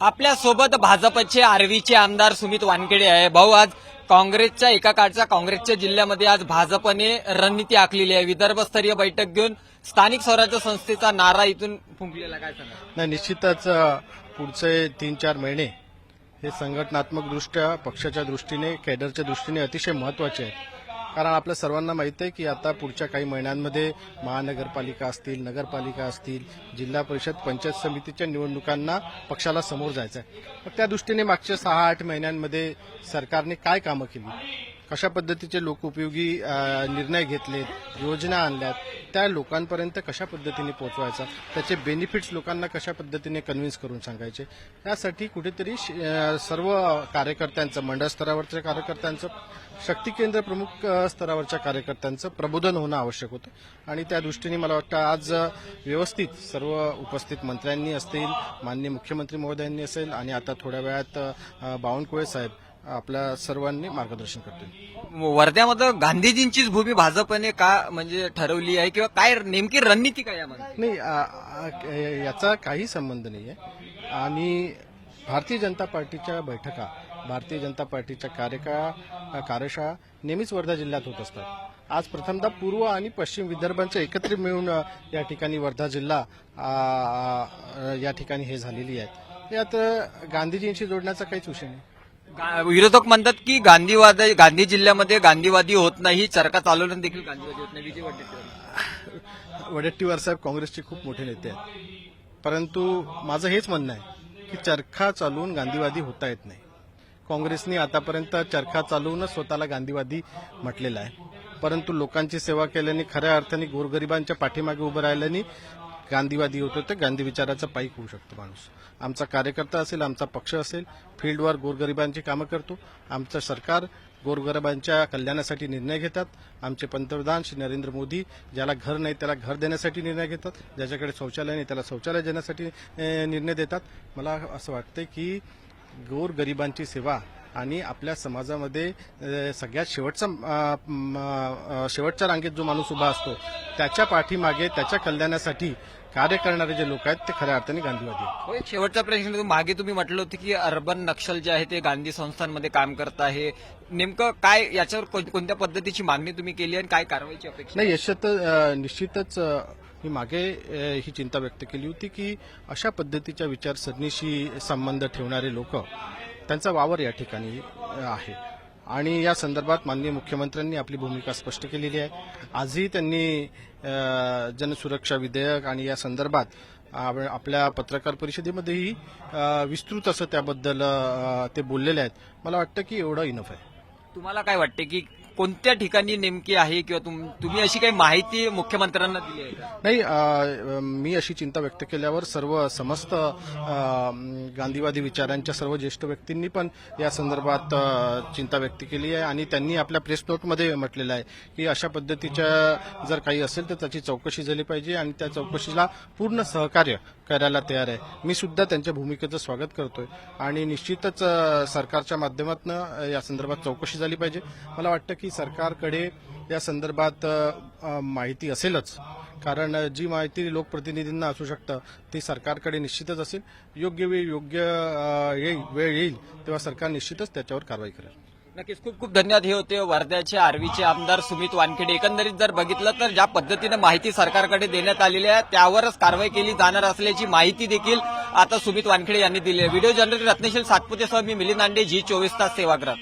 आपल्यासोबत भाजपचे आर्वीचे आमदार सुमित वानखेडे आहे. भाऊ आज काँग्रेसच्या एका काळच्या काँग्रेसच्या जिल्ह्यामध्ये आज भाजपने रणनीती आखलेली आहे. विदर्भस्तरीय बैठक घेऊन स्थानिक स्वराज्य संस्थेचा नारा इथून फुंकलेला काय नाही निश्चितच पुढचे तीन चार महिने हे संघटनात्मक दृष्ट्या पक्षाच्या दृष्टीने कॅडरच्या दृष्टीने अतिशय महत्त्वाचे आहेत. कारण आपल्या सर्वांना माहिती आहे की आता पुढच्या काही महिन्यांमध्ये महानगरपालिका असतील नगरपालिका असतील जिल्हा परिषद पंचायत समितीच्या निवडणुकांना पक्षाला समोर जायचं आहे मग त्या दृष्टीने मागच्या सहा आठ महिन्यांमध्ये सरकारने काय कामं केली? कशा पद्धतीचे लोकउपयोगी निर्णय घेतलेत योजना आणल्यात? त्या लोकांपर्यंत कशा पद्धतीने पोहोचवायचा? त्याचे बेनिफिट्स लोकांना कशा पद्धतीने कन्व्हिन्स करून सांगायचे? त्यासाठी कुठेतरी श- सर्व कार्यकर्त्यांचं मंडळ स्तरावरच्या कार्यकर्त्यांचं शक्ती केंद्र प्रमुख स्तरावरच्या कार्यकर्त्यांचं प्रबोधन होणं आवश्यक होतं. आणि त्या दृष्टीने मला वाटतं आज व्यवस्थित सर्व उपस्थित मंत्र्यांनी असतील माननीय मुख्यमंत्री महोदयांनी असेल आणि आता थोड्या वेळात बावनकुळे साहेब आपल्या सर्वांनी मार्गदर्शन करतील. वर्ध्यामध्ये गांधीजींचीच भूमी भाजपने का म्हणजे ठरवली आहे किंवा काय नेमकी रणनीती काय नाही आ- आ- याचा काही संबंध नाही आहे आणि भारतीय जनता पार्टीच्या बैठका भारतीय जनता पार्टीच्या कार्यका कार्यशाळा नेहमीच वर्धा जिल्ह्यात होत असतात. आज प्रथमतः पूर्व आणि पश्चिम विदर्भांचे एकत्रित मिळून या ठिकाणी वर्धा जिल्हा या ठिकाणी हे झालेली आहेत यात गांधीजींशी जोडण्याचा काहीच विषय नाही. विरोधक म्हणतात की गांधीवाद गांधी जिल्ह्यामध्ये गांधीवादी होत नाही चरखा चालवणं देखील गांधीवादी होत नाही विजय वडेट्टीवार. वडेट्टीवार साहेब काँग्रेसचे खूप मोठे नेते आहेत. परंतु माझं हेच म्हणणं आहे की चरखा चालवून गांधीवादी होता येत नाही. काँग्रेसने आतापर्यंत चरखा चालवूनच स्वतःला गांधीवादी म्हटलेला आहे. परंतु लोकांची सेवा केल्याने खऱ्या अर्थाने गोरगरिबांच्या पाठीमागे उभं राहिल्याने गांधीवादी होतो ते गांधी विचाराचा पायी होऊ शकतो माणूस. आमचा कार्यकर्ता असेल आमचा पक्ष असेल फील्डवर गोरगरिबांची कामं करतो. आमचं सरकार गोरगरिबांच्या कल्याणासाठी निर्णय घेतात. आमचे पंतप्रधान श्री नरेंद्र मोदी ज्याला घर नाही त्याला घर देण्यासाठी निर्णय घेतात. ज्याच्याकडे शौचालय नाही त्याला शौचालय देण्यासाठी निर्णय देतात. मला असं वाटतं की गोरगरिबांची सेवा आणि आपल्या समाजामध्ये सगळ्यात शेवटचा शेवटच्या रांगेत जो माणूस उभा असतो त्याच्या पाठीमागे त्याच्या कल्याणासाठी कार्य करणारे जे लोक आहेत ते खऱ्या अर्थाने गांधीवादी हो, शेवटचा प्रश्न मागे तुम्ही म्हटलं होतं की अर्बन नक्षल जे आहे ते गांधी संस्थांमध्ये काम करत आहे. नेमकं काय याच्यावर कोण- कोणत्या पद्धतीची मागणी तुम्ही केली आणि काय कारवाईची अपेक्षा नाही यशात निश्चितच मी मागे ही चिंता व्यक्त केली होती की अशा पद्धतीच्या विचारसरणीशी संबंध ठेवणारे लोक त्यांचा वावर या ठिकाणी आहे. आणि या संदर्भात माननीय मुख्यमंत्र्यांनी आपली भूमिका स्पष्ट केलेली आहे. आजही त्यांनी जनसुरक्षा विधेयक आणि या संदर्भात आपल्या पत्रकार परिषदेमध्येही विस्तृत असं त्याबद्दल ते बोललेले आहेत. मला वाटतं की एवढं इनफ आहे. तुम्हाला काय वाटते की कोणत्या ठिकाणी नेमकी आहे किंवा तुम- तुम्ही अशी काही माहिती मुख्यमंत्र्यांना दिली आहे का? नाही मी अशी चिंता व्यक्त केल्यावर सर्व समस्त गांधीवादी विचारांच्या सर्व ज्येष्ठ व्यक्तींनी पण या संदर्भात चिंता व्यक्त केली आहे आणि त्यांनी आपल्या प्रेस नोटमध्ये म्हटलेलं आहे की अशा पद्धतीच्या जर काही असेल तर त्याची चौकशी झाली पाहिजे आणि त्या चौकशीला पूर्ण सहकार्य करायला तयार आहे. मी सुद्धा त्यांच्या भूमिकेचं स्वागत करतोय आणि निश्चितच सरकारच्या माध्यमातून या संदर्भात चौकशी झाली पाहिजे. मला वाटतं की सरकारकडे या संदर्भात माहिती असेलच. कारण जी माहिती लोकप्रतिनिधींना असू शकतं ती सरकारकडे निश्चितच असेल. योग्य वेळ योग्य येईल वेळ येईल तेव्हा सरकार निश्चितच त्याच्यावर कारवाई करेल. नक्कीच. खूप खूप धन्यवाद. हे होते वर्ध्याचे आर्वीचे आमदार सुमित वानखेडे. एकंदरीत जर बघितलं तर ज्या पद्धतीनं माहिती सरकारकडे देण्यात आलेली आहे त्यावरच कारवाई केली जाणार असल्याची माहिती देखील आता सुमित वानखेडे यांनी दिली आहे. व्हिडिओ जर्नलिस्ट रत्नशील सातपुतेसह मी मिलिंद आंडे जी चोवीस तास सेवाग्राम